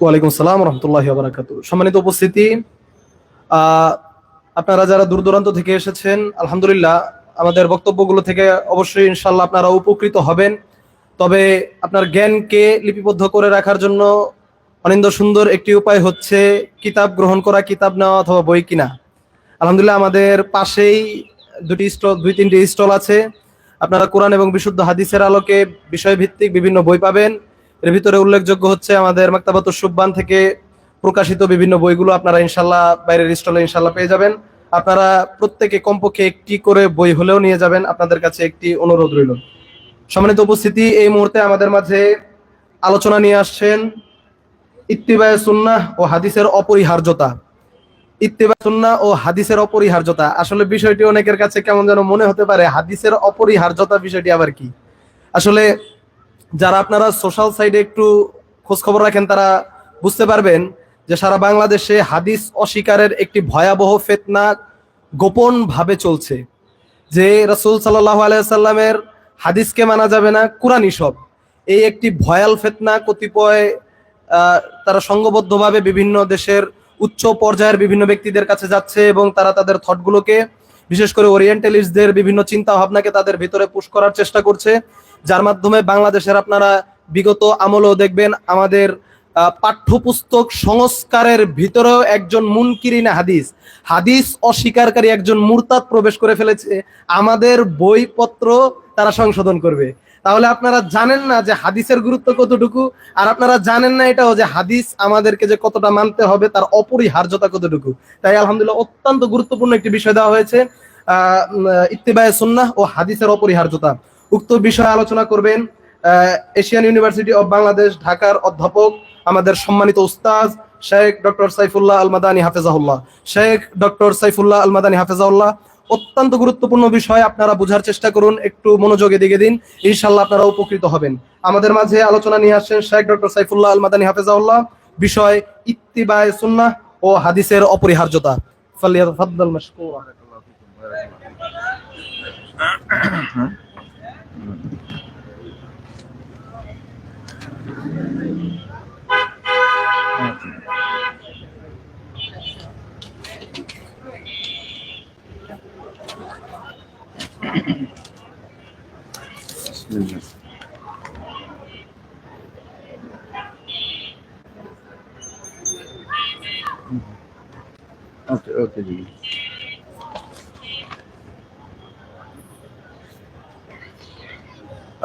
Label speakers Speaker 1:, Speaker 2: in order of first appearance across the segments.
Speaker 1: ওয়ালাইকুম আসসালাম রহমতুল্লাহ বারাকাতু সম্মানিত উপস্থিতি আপনারা যারা দূর দূরান্ত থেকে এসেছেন, আলহামদুলিল্লাহ আমাদের বক্তব্যগুলো থেকে অবশ্যই ইনশাল্লাহ আপনারা উপকৃত হবেন। তবে আপনার জ্ঞানকে লিপিবদ্ধ করে রাখার জন্য অনিন্দ সুন্দর একটি উপায় হচ্ছে কিতাব গ্রহণ করা, কিতাব নেওয়া অথবা বই কিনা। আলহামদুলিল্লাহ আমাদের পাশেই দুটি স্টল, দুই তিনটি স্টল আছে। আপনারা কোরআন এবং বিশুদ্ধ হাদিসের আলোকে বিষয়ভিত্তিক বিভিন্ন বই পাবেন। এর ভিতরে উল্লেখযোগ্য হচ্ছে আমাদের মাক্তাবাতুর সুব্বান থেকে প্রকাশিত বিভিন্ন বইগুলো আপনারা ইনশাল্লাহ বাইরের স্টলে ইনশাল্লাহ পেয়ে যাবেন। আপনারা প্রত্যেকে কমপক্ষে একটি করে বই হলেও নিয়ে যাবেন। আপনাদের কাছে একটি অনুরোধ রইল। সম্মানিত উপস্থিতি, এই মুহূর্তে আমাদের মাঝে আলোচনা নিয়ে আসছেন ইত্তিবায় সুন্না ও হাদিসের অপরিহার্যতা। ইত্তিবা সুন্না ও হাদিসের অপরিহার্যতা। আসলে বিষয়টি অনেকের কাছে কেমন যেন মনে হতে পারে, হাদিসের অপরিহার্যতা বিষয়টি আবার কি? আসলে যারা আপনারা সোশ্যাল সাইডে একটু খোঁজ খবর রাখেন, তারা বুঝতে পারবেন যে সারা বাংলাদেশে হাদিস অস্বীকারের একটি ভয়াবহ ফেতনা গোপন ভাবে চলছে। যে রসুল সাল্লাহ আলাইসাল্লামের হাদিসকে মানা যাবে না, কোরআনই সব। এই একটি ভয়াল ফেতনা কতিপয় তারা সংঘবদ্ধভাবে বিভিন্ন দেশের উচ্চ পর্যায়ের বিভিন্ন ব্যক্তিদের কাছে যাচ্ছে এবং তারা তাদের থটগুলোকে বিশেষ করে ওরিয়েন্টালিস্টদের বিভিন্ন চিন্তা ভাবনাকে তাদের ভিতরে পুশ করার চেষ্টা করছে। যার মাধ্যমে বাংলাদেশের আপনারা বিগত আমলেও দেখবেন আমাদের পাঠ্যপুস্তক সংস্কারের ভিতরেও একজন মুনকিরিনা হাদিস। হাদিস অস্বীকারী একজন মুরতাদ প্রবেশ করে ফেলেছে। আমাদের বইপত্র তারা সংশোধন করবে। তাহলে আপনারা জানেন না যে হাদিসের গুরুত্ব কতটুকু? আর আপনারা জানেন না এটাও যে হাদিস আমাদেরকে যে কতটা মানতে হবে, তার অপরিহার্যতা কতটুকু? তাই আলহামদুলিল্লাহ অত্যন্ত গুরুত্বপূর্ণ একটি বিষয় দেওয়া হয়েছে আহ ইত্তেবায় সুন্নাহ ও হাদিসের অপরিহার্যতা। উক্ত বিষয়ে আলোচনা করবেন এশিয়ান ইউনিভার্সিটি অব বাংলাদেশ ঢাকার অধ্যাপক আমাদের সম্মানিত উস্তাজ শেখ ডক্টর সাইফুল্লাহ আল মাদানী হাফেজাহুল্লাহ। শেখ ডক্টর সাইফুল্লাহ আল মাদানী হাফেজাহুল্লাহ, অত্যন্ত গুরুত্বপূর্ণ বিষয় আপনারা বোঝার চেষ্টা করুন, একটু মনোযোগে দিকে দিন ইনশাল্লাহ আপনারা উপকৃত হবেন। আমাদের মাঝে আলোচনা নিয়ে আসছেন শেখ ডক্টর সাইফুল্লাহ আল মাদানী হাফেজাহুল্লাহ, বিষয় ইত্তিবায় সুন্নাহ ও হাদিসের অপরিহার্যতা। ফালিয়াতাফাদ্দাল মাশকুরা।
Speaker 2: Thank you.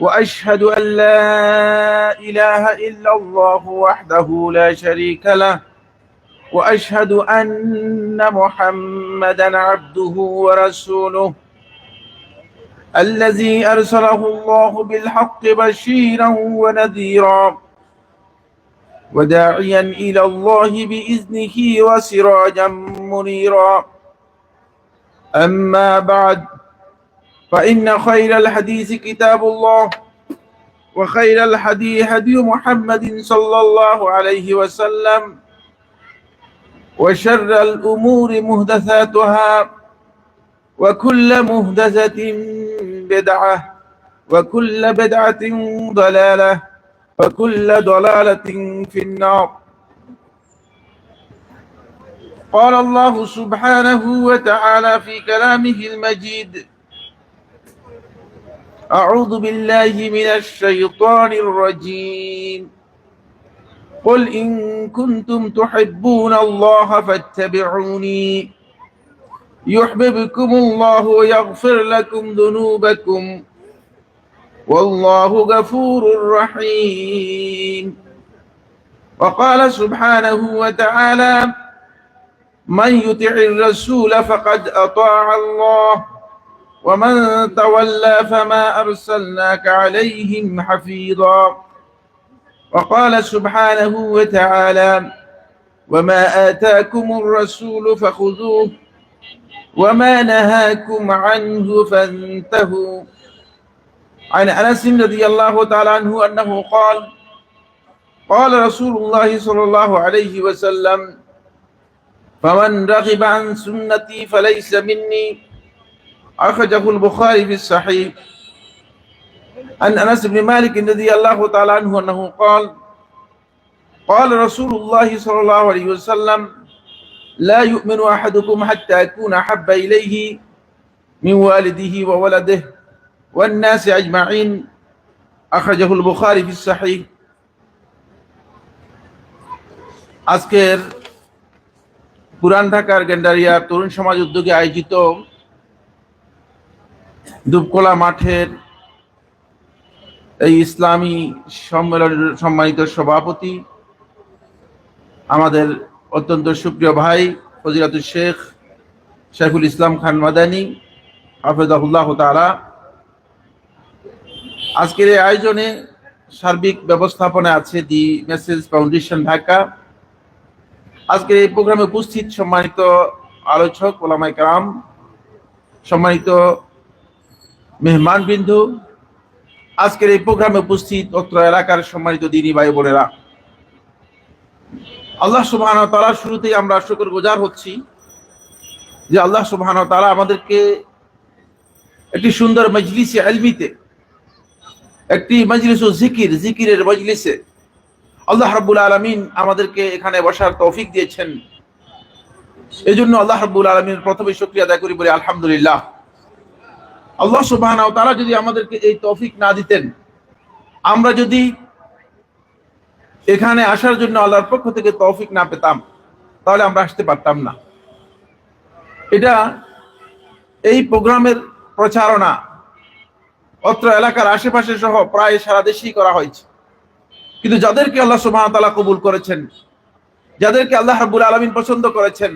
Speaker 2: وأشهد أن لا إله إلا الله وحده لا شريك له وأشهد أن محمدا عبده ورسوله الذي أرسله الله بالحق بشيرا ونذيرا وداعيا إلى الله بإذنه وسراجا منيرا. أما بعد فإن خير الحديث كتاب الله وخير الهدي هدي محمد صلى الله عليه وسلم وشر الأمور محدثاتها وكل محدثه بدعة وكل بدعة ضلالة وكل ضلالة في النار. قال الله سبحانه وتعالى في كلامه المجيد أعوذ بالله من الشيطان الرجيم. قل إن كنتم تحبون الله فاتبعوني. يحببكم الله ويغفر لكم ذنوبكم. والله غفور رحيم. وقال سبحانه وتعالى من يطع الرسول فقد أطاع الله. ومن تولى فما أرسلناك عليهم حفيظا. وقال سبحانه وتعالى وما آتاكم الرسول فخذوه وما نهاكم عنه فانتهوا. عن أنس رضي الله تعالى عنه أنه قال قال رسول الله صلى الله عليه وسلم فمن رغب عن سنتي فليس مني أخرجه البخاري في الصحيح عن أنس بن مالك رضي الله تعالى عنه أنه قال قال رسول الله صلى الله عليه وسلم لا يؤمن أحدكم حتى أكون أحب إليه من والده وولده والناس أجمعين أخرجه البخاري في الصحيح আজকের পুরান ঢাকার গেন্ডারিয়া তরুণ সমাজ উদ্যোগে আয়োজিত দুবকোলা মাঠের এই ইসলামী সম্মেলনের সম্মানিত সভাপতি, আমাদের অত্যন্ত সুপ্রিয় ভাই ফজিরাতুল শেখ শেখুল ইসলাম খান মাদানী, হাফেজাহুল্লাহ তালা আজকের এই আয়োজনে সার্বিক ব্যবস্থাপনা আছে দি মেসেজ ফাউন্ডেশন ঢাকা। আজকের এই প্রোগ্রামে উপস্থিত সম্মানিত আলোচক ওলামাই কালাম সম্মানিত মেহমান বিন্দু, আজকের এই প্রোগ্রামে উপস্থিত অত্র এলাকার সম্মানিত দিনী ভাই বোনেরা। আল্লাহ সুবহান তালা শুরুতেই আমরা শুকর গুজার হচ্ছি যে আল্লাহ সুবহান তালা আমাদেরকে একটি সুন্দর মজলিসে, আলমিতে একটি মজলিস ও জিকির, জিকিরের মজলিসে আল্লাহ রাব্বুল আলমিন আমাদেরকে এখানে বসার তৌফিক দিয়েছেন। এই জন্য আল্লাহ রাব্বুল আলমিন প্রথমে শুক্রিয়া আদায় করি বলে আলহামদুলিল্লাহ। আল্লাহ সুবাহ তারা যদি আমাদেরকে এই তৌফিক না দিতেন, আমরা যদি এখানে আসার জন্য আল্লাহর পক্ষ থেকে তৌফিক না পেতাম, তাহলে আমরা আসতে পারতাম না। এটা এই প্রোগ্রামের প্রচারণা, অত্র এলাকার আশেপাশে সহ প্রায় সারা দেশেই করা হয়েছে। কিন্তু যাদেরকে আল্লাহ সুবাহ তালা কবুল করেছেন, যাদেরকে আল্লাহ রাবুল আলমিন পছন্দ করেছেন,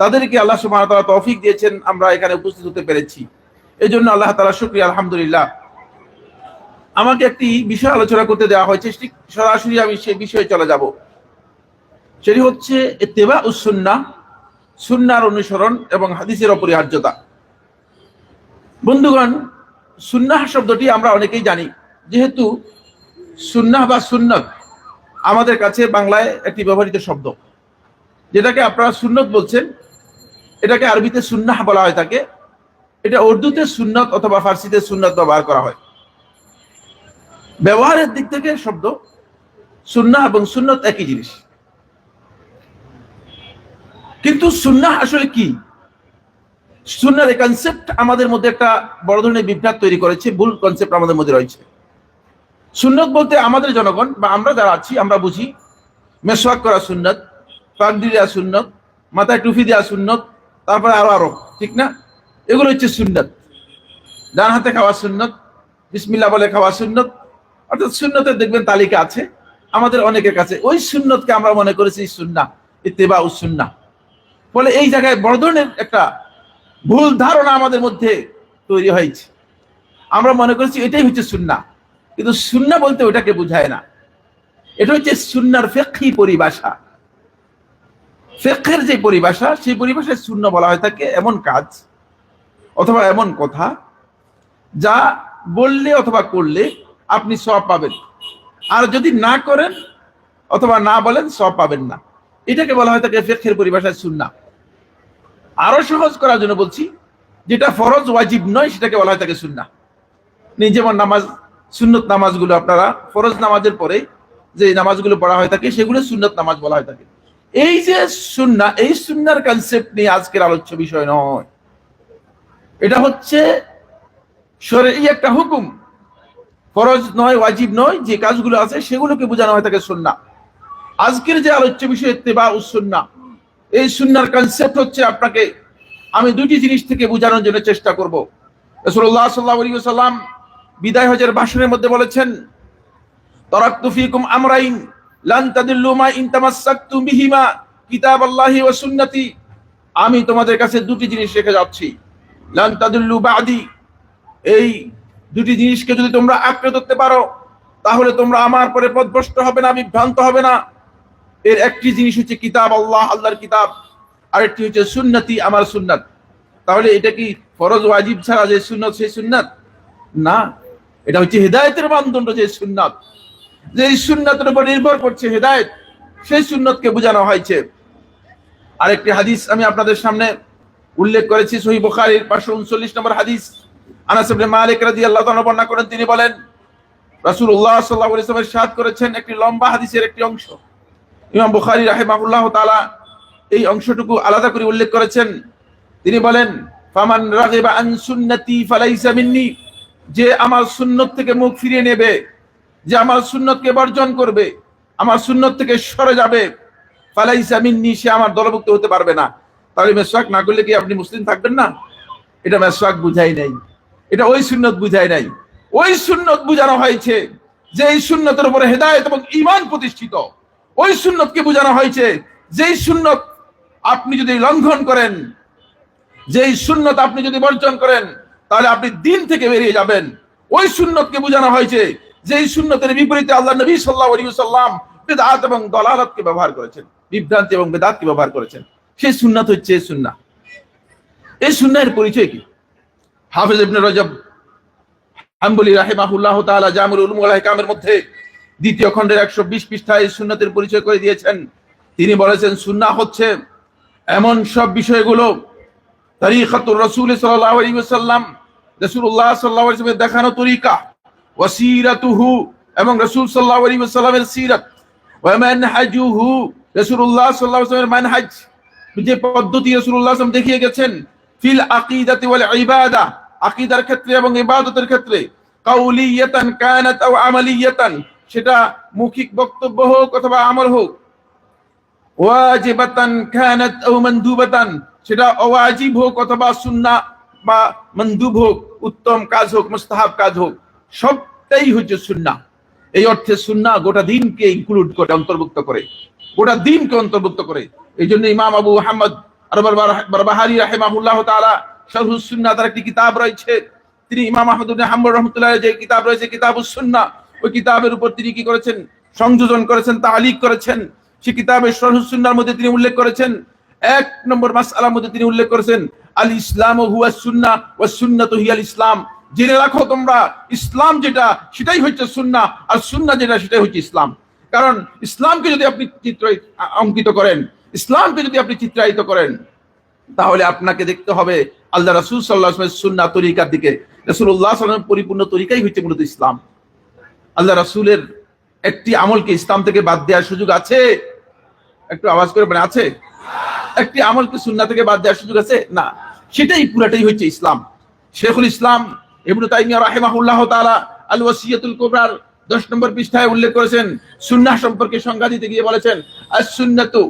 Speaker 2: তাদেরকে আল্লাহ সুবাহ তালা তৌফিক দিয়েছেন, আমরা এখানে উপস্থিত হতে পেরেছি। এই জন্য আল্লাহ তালা শুক্রিয়া, আলহামদুলিল্লাহ। আমাকে একটি বিষয় আলোচনা করতে দেওয়া হয়েছে সরাসরি আমি সেই বিষয়ে চলে যাব। সেটি হচ্ছে তেবা উসুন্না সুন্নার অনুসরণ এবং হাদিসের অপরিহার্যতা। বন্ধুগণ, সুন্নাহ শব্দটি আমরা অনেকেই জানি, যেহেতু সুন্নাহ বা সুন্নত আমাদের কাছে বাংলায় একটি ব্যবহৃত শব্দ। যেটাকে আপনারা সুন্নত বলছেন, এটাকে আরবিতে সুন্নাহ বলা হয় থাকে। এটা উর্দুতে সুন্নত অথবা ফার্সিতে সুন্নত ব্যবহার করা হয়। ব্যবহারের দিক থেকে শব্দ, সুন্নাহ এবং সুন্নত একই জিনিস। কিন্তু সুন্নাহ আসলে কি? সুন্নার এই কনসেপ্ট আমাদের মধ্যে একটা বড় ধরনের বিভ্রাট তৈরি করেছে, ভুল কনসেপ্ট আমাদের মধ্যে রয়েছে। সুন্নত বলতে আমাদের জনগণ বা আমরা যারা আছি, আমরা বুঝি, মেসওয়াক করা সুন্নত, পাগড়ি দেওয়া সুন্নত, মাথায় টুফি দেওয়া সুন্নত, তারপরে আরও আরও, ঠিক না? এগুলো হচ্ছে সুন্নত। ডান হাতে খাওয়া সুন্নত বিসমিল্লা বলে খাওয়া সুন্নত। অর্থাৎ সুন্নতের দেখবেন তালিকা আছে, আমাদের অনেকের কাছে। ওই সুন্নতকে আমরা মনে করেছি সুন্না ইত্তেবা সুন্না ফলে এই জায়গায় বড় ধরনের একটা ভুল ধারণা আমাদের মধ্যে তৈরি হয়েছে। আমরা মনে করেছি এটাই হচ্ছে সুন্না কিন্তু সুন্না বলতে ওটাকে বোঝায় না। এটা হচ্ছে সুন্নার ফেকি পরিভাষা। ফেকের যে পরিভাষা, সেই পরিভাষায় শূন্য বলা হয় থাকে, এমন কাজ অথবা এমন কথা যা বললে অথবা করলে আপনি সব পাবেন। আর যদি না করেন অথবা না বলেন সব পাবেন না। এটাকে বলা হয় থাকে ফেকের পরিভাষায় সুন্না আরও সহজ করার জন্য বলছি, যেটা ফরজ ওয়াজিব নয়, সেটাকে বলা হয় থাকে সুন্না যেমন নামাজ, সুন্নত নামাজগুলো আপনারা ফরজ নামাজের পরে যে নামাজগুলো পড়া হয় থাকে সেগুলো সুন্নত নামাজ বলা হয় থাকে এই যে সুন্না এই সুন্নার কনসেপ্ট নিয়ে আজকের আলোচ্য বিষয় নয়। এটা হচ্ছে এই একটা হুকুম। ফরজ নয়, ওয়াজিব নয়, যে কাজগুলো আছে সেগুলোকে বোঝানো হয় তাকে সুন্না আজকের যে আলোচ্য বিষয় ইত্তেবা ও সুন্না এই সুন্নার কনসেপ্ট হচ্ছে আপনাকে আমি দুটি জিনিস থেকে বোঝানোর জন্য চেষ্টা করব। রাসূলুল্লাহ সাল্লাল্লাহু আলাইহি ওয়াসাল্লাম বিদায় হজের ভাষণের মধ্যে বলেছেন, তারাকতু ফিকুম আমরাইন, লান তাদিল্লু মা ইন তামাসসাকতুম বিহিমা কিতাবাল্লাহি ওয়া সুন্নতি। আমি তোমাদের কাছে দুটি জিনিস রেখে যাচ্ছি। লান তাদিল্লু বাদি। এই দুটি জিনিসকে যদি তোমরা আঁকড়ে ধরতে পারো, তাহলে তোমরা আমার পরে পথভ্রষ্ট হবে না, বিভ্রান্ত হবে না। এর একটি জিনিস হচ্ছে কিতাব, আল্লাহ, আল্লাহর কিতাব। আরেকটি হচ্ছে সুন্নতি, আমার সুন্নাত। তাহলে এটা কি ফরজ, ওয়াজিব ছাড়া যে সুন্নত, সেই সুন্নাত? না। এটা হচ্ছে হেদায়তের মানদণ্ড যে সুন্নাত। যে সুন্নাতের উপর নির্ভর করছে হেদায়েত, সেই সুন্নতকে বোঝানো হয়েছে। আরেকটি হাদিস আমি আপনাদের সামনে উল্লেখ করেছি সহি বুখারীর পাঁচশো উনচল্লিশ নম্বর হাদিস। আনাস ইবনে মালিক রাদিয়াল্লাহু তাআলা বর্ণনা করেন, তিনি বলেন, রাসূলুল্লাহ সাল্লাল্লাহু আলাইহি ওয়াসাল্লাম ইরশাদ করেছেন একটি লম্বা হাদিসের একটি অংশ। ইমাম বুখারী রাহিমাহুল্লাহ তাআলা এই অংশটুকু আলাদা করে উল্লেখ করেছেন। তিনি বলেন, ফামান রাগিবা আন সুন্নতি ফালাইসা মিন্নি যে আমার সুন্নত থেকে মুখ ফিরিয়ে নেবে, যে আমার সুন্নতকে বর্জন করবে, আমার সুন্নত থেকে সরে যাবে, ফালাইসা মিন্নি, সে আমার দলভুক্ত হতে পারবে না। তাহলে মেসওয়াক না করলে কি আপনি মুসলিম থাকবেন না? এটা মেসওয়াক বুঝাই নাই। এটা ওই সুন্নত বুঝাই নাই। ওই সুন্নত বুঝানো হয়েছে যে এই সুন্নতের উপরে হেদায়েত এবং ঈমান প্রতিষ্ঠিত। ওই সুন্নতকে বোঝানো হয়েছে যেই সুন্নত আপনি যদি লঙ্ঘন করেন যেই সুন্নত আপনি যদি বর্জন করেন, তাহলে আপনি দিন থেকে বেরিয়ে যাবেন। ওই সুন্নতকে বোঝানো হয়েছে যেই সুন্নতের বিপরীতে আল্লাহ নবী সাল্লাল্লাহু আলাইহি সাল্লাম বেদাত এবং দলালাতকে ব্যবহার করেছেন। বিভ্রান্তি এবং বেদাতকে ব্যবহার করেছেন। সেই সুন্নাত হচ্ছে এই সুন্নাহ। এই সুন্নাহের পরিচয় কি? হাফেজ ইবনে রজব হাম্বলি রাহিমাহুল্লাহ তাআলা জামুল উলুম ওয়াল হিকামের মধ্যে দ্বিতীয় খণ্ডের 120 পৃষ্ঠায় এই সুন্নাতের পরিচয় করে দিয়েছেন। তিনি বলেছেন, সুন্নাহ হচ্ছে এমন সব বিষয়গুলো তরিকাতুর রাসূল সাল্লাল্লাহু আলাইহি ওয়াসাল্লাম, রাসূলুল্লাহ সাল্লাল্লাহু আলাইহি ওয়াসাল্লামের দেখানো তরিকা, ওয়াসিরাতুহু এবং রাসূল সাল্লাল্লাহু আলাইহি ওয়াসাল্লামের সিরাত, ওয়া মানহাজুহু, রাসূলুল্লাহ সাল্লাল্লাহু আলাইহি ওয়াসাল্লামের মানহাজ। যে পদ্ধতি আলাইহি ওয়াসাল্লাম দেখিয়ে গেছেন, ফিল ইবাদা, আকিদার ক্ষেত্রে এবং ইবাদতের ক্ষেত্রে, কাউলিয়াতান আমালিয়াতান, সেটা বক্তব্য হোক অথবা আমল হোক, ওয়াজিবাতান কানাত সেটা অওয়াজিব হোক অথবা সুন্নাহ বা মন্দুব হোক, উত্তম কাজ হোক, মুস্তাহাব কাজ হোক, সবটাই হচ্ছে সুন্নাহ এই অর্থে সুন্নাহ গোটা দিনকে ইনক্লুড করে, অন্তর্ভুক্ত করে, গোটা দিনকে অন্তর্ভুক্ত করে। এই জন্য ইমাম আবু তার একটি কিতাব রয়েছে। তিনি ইমাম যে কিতাব ওই কিতাবের উপর তিনি কি করেছেন? সংযোজন করেছেন করেছেন। মধ্যে তিনি উল্লেখ করেছেন। এক নম্বর মাসআলার মধ্যে তিনি উল্লেখ করেছেন, আল ইসলাম হিয়াল ইসলাম। জেনে রাখো তোমরা, ইসলাম যেটা, সেটাই হচ্ছে সুন্না আর সুন্না যেটা, সেটাই হচ্ছে ইসলাম। কারণ ইসলামকে যদি আপনি চিত্র অঙ্কিত করেন ইসলামকে যদি আপনি চিত্রায়িত করেন, তাহলে আপনাকে দেখতে হবে আল্লাহ রাসূল সাল্লাল্লাহু সুন্না তরিকার দিকে। রাসূলুল্লাহ সাল্লাল্লাহু পরিপূর্ণ তরিকাই হচ্ছে মূলত ইসলাম। আল্লাহ রাসূলের একটি আমলকে ইসলাম থেকে বাদ দেওয়ার সুযোগ আছে? একটু আওয়াজ করে বলেন, আছে? একটি আমলকে সুন্না থেকে বাদ দেওয়ার সুযোগ আছে? না। সেটাই পুরাটাই হচ্ছে ইসলাম। শেখুল ইসলাম ইবনু তাইমিয়া রাহিমাহুল্লাহ তাআলা আল ওয়াসিয়াতুল কুবরার 10 নম্বর পৃষ্ঠায় উল্লেখ করেছেন, সুন্নাহ সম্পর্কে সংজ্ঞা দিতে গিয়ে বলেছেন আস সুন্নাতু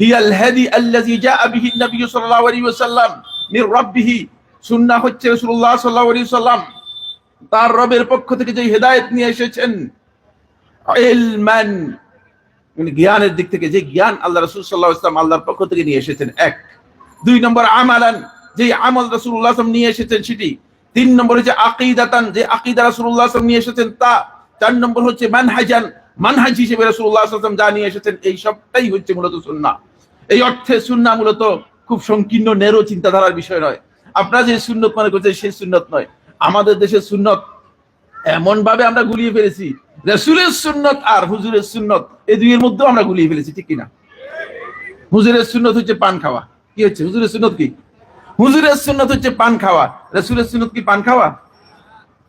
Speaker 2: হিয়াল হাদি আল্লাযী জাআ বিহি নবী সাল্লাল্লাহু আলাইহি ওয়াসাল্লাম মির রাব্বিহি। সুন্নাহ হচ্ছে রাসূলুল্লাহ সাল্লাল্লাহু আলাইহি ওয়াসাল্লাম। তার রবের পক্ষ থেকে যে হেদায়েত নিয়ে এসেছেন, ইলমান মানে জ্ঞানের দিক থেকে যে জ্ঞান আল্লাহ রাসূল সাল্লাল্লাহু আলাইহি আল্লাহর পক্ষ থেকে নিয়ে এসেছেন, এক। দুই নম্বর আমালান যে আমল রাসূলুল্লাহ সাল্লাল্লাহু নিয়ে এসেছেন সেটি। তিন নম্বর হচ্ছে আকিদাতান, যে আকিদা রাসূলুল্লাহ সাল্লাল্লাহু নিয়ে এসেছেন তা। চার নম্বর হচ্ছে মানহাজান মানহাজ হিসেবে সাল্লাল্লাহু আলাইহি যা নিয়ে এসেছেন, এই সবটাই হচ্ছে মূলত সুন্নাহ। এই অর্থে সুন্নাহ মূলত খুব সংকীর্ণ নেরো চিন্তাধারার বিষয় নয়। আপনারা যে সুন্নত মনে করছেন, সেই সুন্নত নয়। আমাদের দেশের সুন্নত এমন ভাবে আমরা গুলিয়ে ফেলেছি, রাসূলের সুন্নত আর হুজুরের সুন্নত, এই দুইয়ের মধ্যেও আমরা গুলিয়ে ফেলেছি, ঠিক কিনা? হুজুরের সুন্নত হচ্ছে পান খাওয়া। কি হচ্ছে? হুজুরের সুন্নত কি? হুজুরের সুন্নত হচ্ছে পান খাওয়া। রাসূলের সুন্নত কি পান খাওয়া?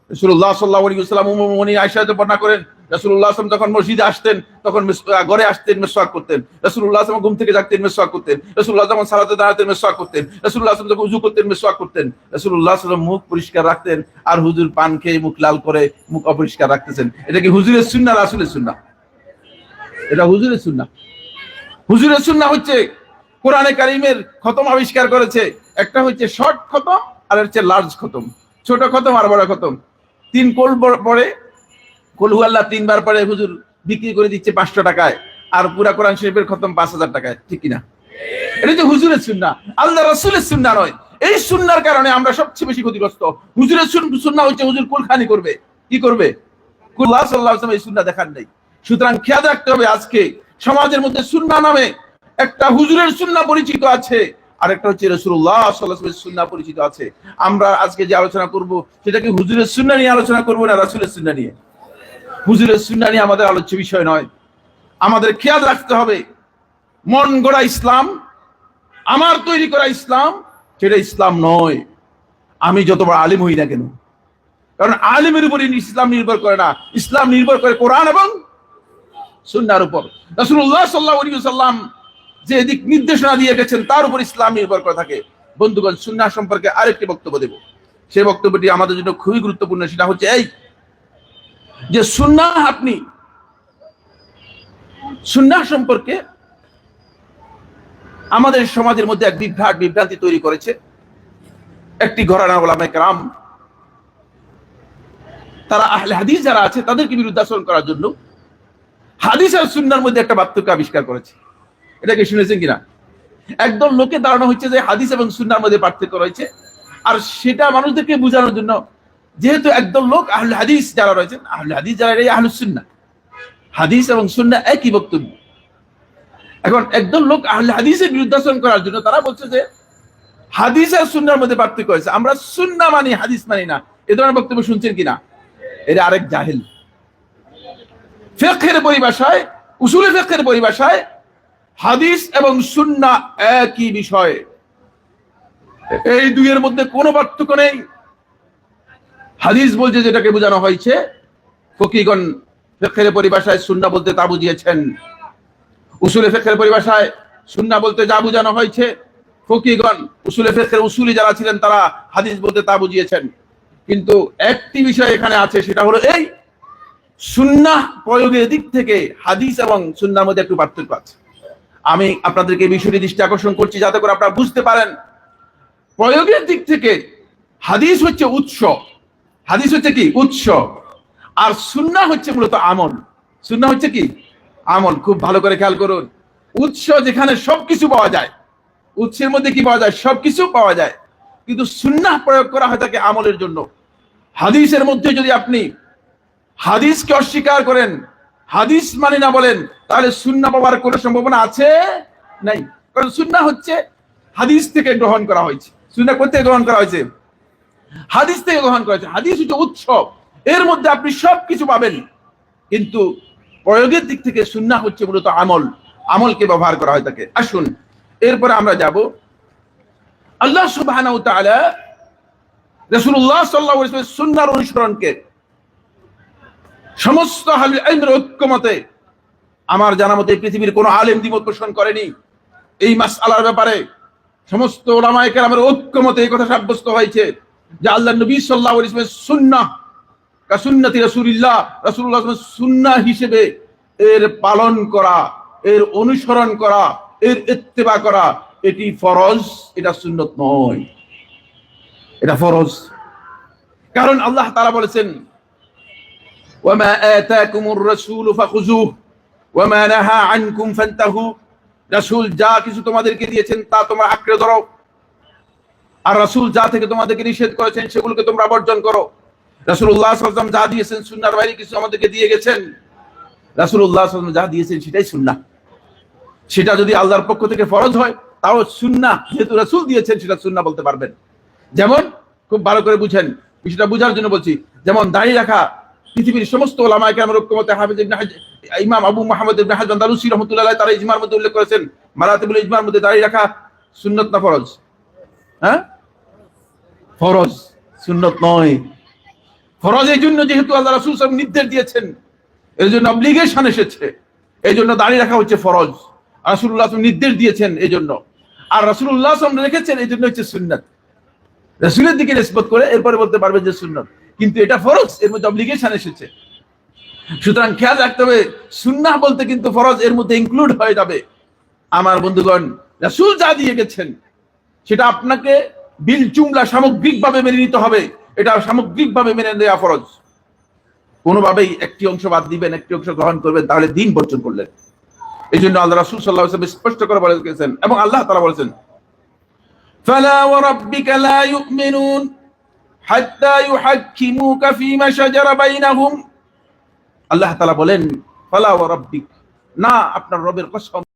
Speaker 2: আলাইহি ওয়াসাল্লাম উম্মু মুমিনিন আয়েশা তো বর্ণনা করেন রাসূলুল্লাহ সাল্লাল্লাহু যখন মসজিদে আসতেন, তখন ঘরে আসতেন, মেসওয়াক করতেন। রাসূলুল্লাহ সাল্লাল্লাহু ঘুম থেকে মেসওয়াক করতেন। রাসূলুল্লাহ যখন সালাতে দাঁড়াতেন, মেসওয়াক করতেন। রাসূলুল্লাহ সাল্লাল্লাহু যখন উযু করতেন, মেসওয়াক করতেন। রাসূলুল্লাহ সাল্লাল্লাহু মুখ পরিষ্কার রাখতেন আর হুজুর পান খেয়ে মুখ লাল করে মুখ অপরিষ্কার রাখতেছেন। এটা কি হুজুরের সুন্নাহ রাসূলের সুন্নাহ এটা হুজুরের সুন্নাহ হুজুরের সুন্নাহ হচ্ছে কোরআনে কারিমের খতম আবিষ্কার করেছে। একটা হচ্ছে শর্ট খতম, আর হচ্ছে লার্জ খতম। ছোট খতম আর বড় খতম। তিন কোল পরে কলহু আল্লাহ তিনবার পরে হুজুর বিক্রি করে দিচ্ছে পাঁচশো টাকায়, আর পুরা কোরআন শরীফের খতম পাঁচ হাজার টাকায়, ঠিক কিনা? এটা হচ্ছে হুজুরের সুন্না, আল্লাহ রসুলের সুন্না নয়। এই সুন্নার কারণে আমরা সবচেয়ে বেশি ক্ষতিগ্রস্ত। হুজুরের সুন্না হচ্ছে হুজুর কুলখানি করবে। কি করবে? কুল্লাহ সাল্লাহ এই সুন্না দেখার নেই। সুতরাং খেয়াল রাখতে হবে আজকে সমাজের মধ্যে সুন্না নামে একটা হুজুরের সুন্না পরিচিত আছে আর একটা হচ্ছে রসুল্লাহ সাল্লাহ সুন্না পরিচিত আছে। আমরা আজকে যে আলোচনা করব সেটা কি হুজুরের সুন্না নিয়ে আলোচনা করব না রাসুলের সুন্না নিয়ে? হুজুরের সুন্না নিয়ে আমাদের আলোচ্য বিষয় নয়। আমাদের খেয়াল রাখতে হবে, মন গড়া ইসলাম, আমার তৈরি করা ইসলাম, সেটা ইসলাম নয়। আমি যতবার আলিম হই না কেন? কারণ আলিমের উপরে ইসলাম নির্ভর করে না। ইসলাম নির্ভর করে কোরআন এবং সুন্নার উপর। রাসূলুল্লাহ সাল্লাল্লাহু আলাইহি সাল্লাম যে দিক নির্দেশনা দিয়ে গেছেন তার উপর ইসলাম নির্ভর করে থাকে। বন্ধুগণ, সুন্নাহ সম্পর্কে আরেকটি বক্তব্য দেব। সেই বক্তব্যটি আমাদের জন্য খুবই গুরুত্বপূর্ণ, সেটা হচ্ছে এই যে সুন্নাহ আপনি, সুন্নাহ সম্পর্কে আমাদের সমাজের মধ্যে এক বিভ্রাট বিভ্রান্তি তৈরি করেছে। একটি ঘরানা ওলামে কারাম, তারা আহলে হাদিস যারা আছে, তাদেরকে বিরুদ্ধাচরণ করার জন্য হাদিস আর সুন্নার মধ্যে একটা পার্থক্য আবিষ্কার করেছে। এটা কি শুনেছেন কিনা? একদল লোকে দাঁড়ানো হচ্ছে যে হাদিস এবং সুন্নার মধ্যে পার্থক্য রয়েছে, আর সেটা মানুষদেরকে বোঝানোর জন্য যেহেতু একদল লোক আহলে হাদিস যারা রয়েছেন, আহলে হাদিস যারা এই আহলুস সুন্না হাদিস এবং সুন্না একই বক্তব্য। এখন একদল লোক আহলে হাদিসের বিরুদ্ধাচরণ করার জন্য তারা বলছে যে, হাদিস আর সুন্নার মধ্যে পার্থক্য হয়েছে। আমরা সুন্না মানি, হাদিস মানি না। এ ধরনের বক্তব্য শুনছেন কিনা? এটা আরেক জাহেল। ফেকের পরিভাষায়, উসুলে ফেকের পরিভাষায় হাদিস এবং সুন্না একই বিষয়। এই দুইয়ের মধ্যে কোনো পার্থক্য নেই। হাদিস বলছে যেটাকে বোঝানো হয়েছে, ফকিগণ ফেকের পরিভাষায় সুন্না বলতে তা বুঝিয়েছেন। উসুলে ফেকের পরিভাষায় সুন্না বলতে যা বোঝানো হয়েছে, ফকিগণ উসুলে ফেকের উসুলি যারা ছিলেন তারা হাদিস বলতে তা বুঝিয়েছেন। কিন্তু একটি বিষয় এখানে আছে, সেটা হলো এই সুন্নাহ প্রয়োগের দিক থেকে হাদিস এবং সুন্নার মধ্যে একটু পার্থক্য আছে। আমি আপনাদেরকে বিষয়টি দৃষ্টি আকর্ষণ করছি যাতে করে আপনারা বুঝতে পারেন। প্রয়োগের দিক থেকে হাদিস হচ্ছে উৎস। হাদিস হচ্ছে কি? উৎস আর সুন্না হচ্ছে মূলত আমল। সুন্না হচ্ছে কি? আমল। খুব ভালো করে খেয়াল করুন। উৎস যেখানে সবকিছু পাওয়া যায়। উৎসের মধ্যে কি পাওয়া যায়? সবকিছু পাওয়া যায়। কিন্তু সুন্নাহ প্রয়োগ করা হয় তাকে আমলের জন্য। হাদিসের মধ্যে যদি আপনি হাদিসকে অস্বীকার করেন, হাদিস মানে না বলেন, তাহলে সুন্না পাওয়ার কোনো সম্ভাবনা আছে? নাই। কারণ সুন্না হচ্ছে হাদিস থেকে গ্রহণ করা হয়েছে। সুন্না করতে গ্রহণ করা হয়েছে? হাদিস থেকে গ্রহণ করা হয়েছে হাদিস হচ্ছে উৎসব। এর মধ্যে আপনি সব কিছু পাবেন। কিন্তু প্রয়োগের দিক থেকে সুন্না হচ্ছে মূলত আমল। আমলকে ব্যবহার করা হয় তাকে। আসুন, এরপরে আমরা যাব। আল্লাহ সাল্লাল্লাহু আলাইহি ওয়াসাল্লাম সুন্নাহর অনুসরণকে সমস্ত ইলমের ঐক্যমতে আমার জানা মতে পৃথিবীর কোনো আলেম দ্বিমত পোষণ করেনি। এই মাসআলার ব্যাপারে সমস্ত ওলামায়ে কেরামের ঐক্যমতে এই কথা সাব্যস্ত হয়েছে। যে আল্লাহ নবী ওয়াসাল্লামের সুন্নাহ, কা সুন্নতি রাসূলুল্লাহ রাসূলুল্লাহ হিসেবে এর পালন করা, এর অনুসরণ করা, এর ইত্তেবা করা, এটি ফরজ, এটা সুন্নত নয়। এটা ফরজ। কারণ আল্লাহ তাআলা বলেছেন, ওয়ামা আতাকুমুর রাসূলু ফাখুযুহু, ওয়ামা নাহা আনকুম ফান্তাহু। রাসূল যা কিছু তোমাদেরকে দিয়েছেন তা তোমরা আঁকড়ে ধরো। আর রাসূল যা থেকে তোমাদেরকে নিষেধ করেছেন সেগুলোকে তোমরা বর্জন করো। সাল্লাল্লাহু আলাইহি যা দিয়েছেন সুন্নার বাইরে কিছু আমাদেরকে দিয়ে গেছেন। সাল্লাল্লাহু আলাইহি যা দিয়েছেন সেটাই সুন্নাহ। সেটা যদি আল্লাহর পক্ষ থেকে ফরজ হয়, তাও সুন্না যেহেতু রাসূল দিয়েছেন, সেটা সুন্না বলতে পারবেন। যেমন, খুব ভালো করে বুঝেন, বিষয়টা বোঝার জন্য বলছি, যেমন দাঁড়িয়ে রাখা, পৃথিবীর সমস্ত ওলামায়ে কেরামের ঐক্যমতে হাফেজ ইমাম আবু মুহাম্মদ ইবনে দালুসি রাহমাতুল্লাহ তারা ইজমার মধ্যে উল্লেখ করেছেন। মারাতিবুল ইজমার মধ্যে দাঁড়িয়ে রাখা সুন্নত না ফরজ? হ্যাঁ? ফরজ, সুন্নত নয়। ফরজ এই জন্য যেহেতু আল্লাহ রাসূল সাহেব নির্দেশ দিয়েছেন এর জন্য অব্লিগেশন এসেছে। এই জন্য দাঁড়িয়ে রাখা হচ্ছে ফরজ। সাল্লাল্লাহু নির্দেশ দিয়েছেন এই জন্য। আর সাল্লাল্লাহু রেখেছেন এই জন্য হচ্ছে সুন্নাত। রাসূলের দিকে রেসপেক্ট করে এরপরে বলতে পারবে যে সুন্নত। কিন্তু এটা ফরজ, এর মধ্যে অব্লিগেশন এসেছে। সুতরাং খেয়াল রাখতে হবে, সুন্নাহ বলতে কিন্তু ফরজ, এর মধ্যে ইনক্লুড হয়ে যাবে। আমার বন্ধুগণ, রাসূল যা দিয়ে গেছেন, সেটা আপনাকে বিল জুমলা সামগ্রিকভাবে মেনে নিতে হবে। এটা সামগ্রিকভাবে মেনে নেওয়া ফরজ। কোনোভাবেই একটি অংশ বাদ দিবেন, একটি অংশ গ্রহণ করবেন, তাহলে দিন বর্জন করলেন। এই জন্য আল্লাহ রাসূল আলাইহি স্পষ্ট করে বলেছেন এবং আল্লাহ তাআলা বলেছেন ওয়া রাব্বিকা লা ইউমিনুন হাত্তা ইউহাক্কিমুকা ফীমা শাজারা বাইনাহুম। আল্লাহ তাআলা বলেন, ফালা ওয়া রাব্বিক, না, আপনার রবের কসম